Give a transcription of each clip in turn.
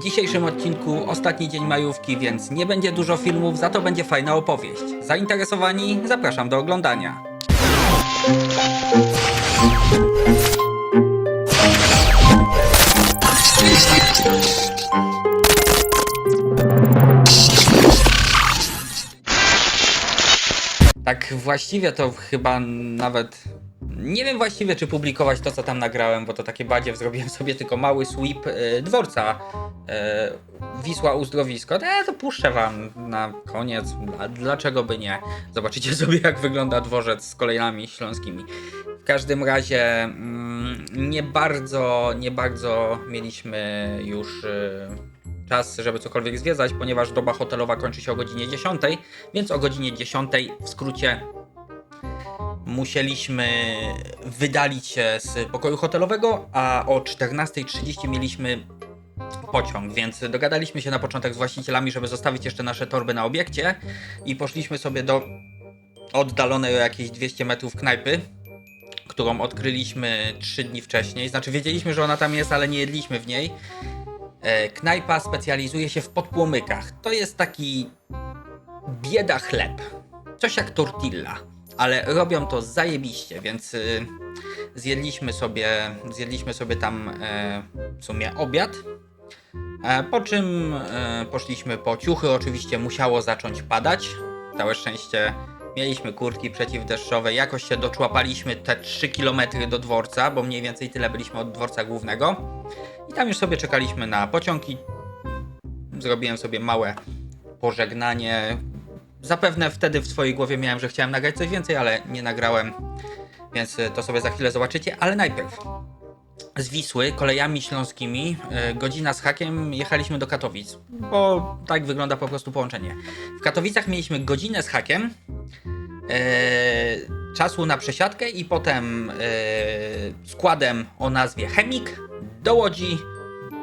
W dzisiejszym odcinku ostatni dzień majówki, więc nie będzie dużo filmów, za to będzie fajna opowieść. Zainteresowani? Zapraszam do oglądania. Tak właściwie to chyba nawet nie wiem właściwie czy publikować to co tam nagrałem, bo to takie badziew zrobiłem sobie tylko mały sweep e, dworca e, Wisła Uzdrowisko. E, to puszczę wam na koniec, a dlaczego by nie. Zobaczycie sobie jak wygląda dworzec z kolejnami śląskimi. W każdym razie mm, nie bardzo, nie bardzo mieliśmy już e, czas, żeby cokolwiek zwiedzać, ponieważ doba hotelowa kończy się o godzinie 10, więc o godzinie 10 w skrócie musieliśmy wydalić się z pokoju hotelowego, a o 14.30 mieliśmy pociąg, więc dogadaliśmy się na początek z właścicielami, żeby zostawić jeszcze nasze torby na obiekcie i poszliśmy sobie do oddalonej o jakieś 200 metrów knajpy, którą odkryliśmy 3 dni wcześniej. Znaczy wiedzieliśmy, że ona tam jest, ale nie jedliśmy w niej. E, Knajpa specjalizuje się w podpłomykach. To jest taki bieda chleb. Coś jak tortilla, ale robią to zajebiście, więc y, zjedliśmy sobie, zjedliśmy sobie tam e, w sumie obiad. E, po czym e, poszliśmy po ciuchy. Oczywiście musiało zacząć padać. Całe szczęście mieliśmy kurtki przeciwdeszczowe. Jakoś się doczłapaliśmy te 3 km do dworca, bo mniej więcej tyle byliśmy od dworca głównego. I tam już sobie czekaliśmy na pociąg i zrobiłem sobie małe pożegnanie. Zapewne wtedy w swojej głowie miałem, że chciałem nagrać coś więcej, ale nie nagrałem, więc y, to sobie za chwilę zobaczycie. Ale najpierw z Wisły kolejami śląskimi y, godzina z hakiem jechaliśmy do Katowic, bo tak wygląda po prostu połączenie. W Katowicach mieliśmy godzinę z hakiem, y, czasu na przesiadkę i potem y, składem o nazwie Chemik do Łodzi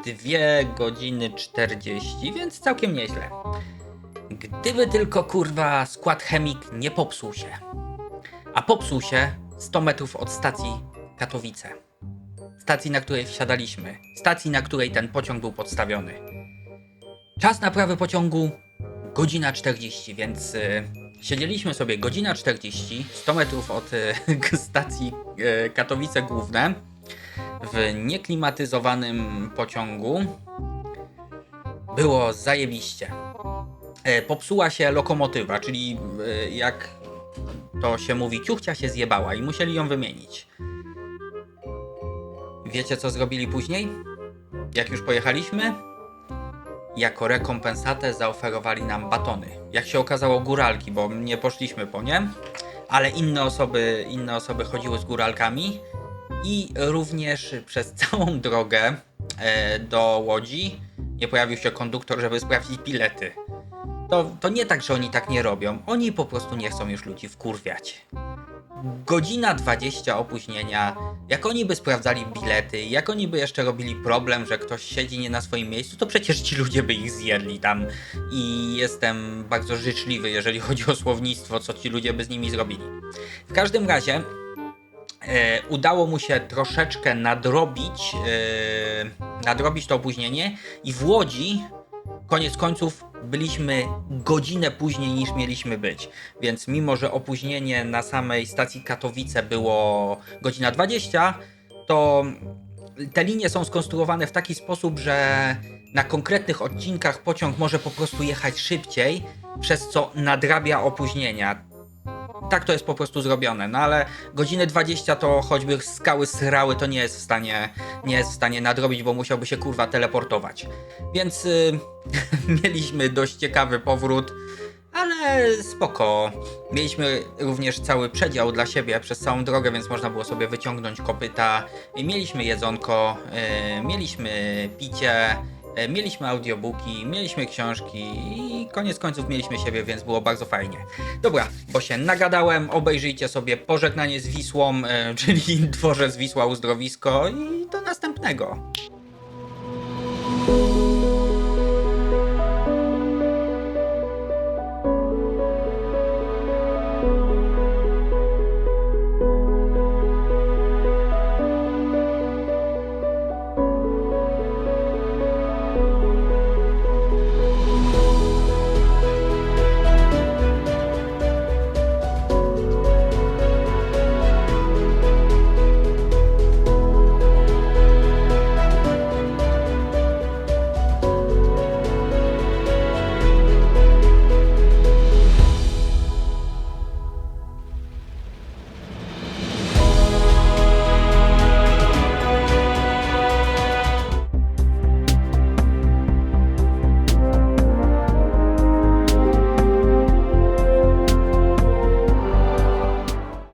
2 godziny 40, więc całkiem nieźle. Gdyby tylko kurwa skład chemik nie popsuł się. A popsuł się 100 metrów od stacji Katowice. Stacji, na której wsiadaliśmy. Stacji, na której ten pociąg był podstawiony. Czas naprawy pociągu godzina 40, więc y, siedzieliśmy sobie godzina 40, 100 metrów od y, stacji y, Katowice Główne w nieklimatyzowanym pociągu. Było zajebiście popsuła się lokomotywa, czyli e, jak to się mówi, ciuchcia się zjebała i musieli ją wymienić. Wiecie co zrobili później? Jak już pojechaliśmy? Jako rekompensatę zaoferowali nam batony. Jak się okazało góralki, bo nie poszliśmy po nie, ale inne osoby, inne osoby chodziły z góralkami i również przez całą drogę e, do Łodzi nie pojawił się konduktor, żeby sprawdzić bilety. To, to nie tak, że oni tak nie robią. Oni po prostu nie chcą już ludzi wkurwiać. Godzina 20 opóźnienia. Jak oni by sprawdzali bilety, jak oni by jeszcze robili problem, że ktoś siedzi nie na swoim miejscu, to przecież ci ludzie by ich zjedli tam. I jestem bardzo życzliwy, jeżeli chodzi o słownictwo, co ci ludzie by z nimi zrobili. W każdym razie e, udało mu się troszeczkę nadrobić, e, nadrobić to opóźnienie i w Łodzi koniec końców byliśmy godzinę później niż mieliśmy być. Więc mimo, że opóźnienie na samej stacji Katowice było godzina 20, to te linie są skonstruowane w taki sposób, że na konkretnych odcinkach pociąg może po prostu jechać szybciej, przez co nadrabia opóźnienia. Tak to jest po prostu zrobione, no ale godziny 20 to choćby skały srały, to nie jest w stanie, nie jest w stanie nadrobić, bo musiałby się kurwa teleportować. Więc y, mieliśmy dość ciekawy powrót, ale spoko. Mieliśmy również cały przedział dla siebie przez całą drogę, więc można było sobie wyciągnąć kopyta. Mieliśmy jedzonko, y, mieliśmy picie, mieliśmy audiobooki, mieliśmy książki i koniec końców mieliśmy siebie, więc było bardzo fajnie. Dobra, bo się nagadałem, obejrzyjcie sobie pożegnanie z Wisłą, y, czyli dworzec Wisła Uzdrowisko i do następnego.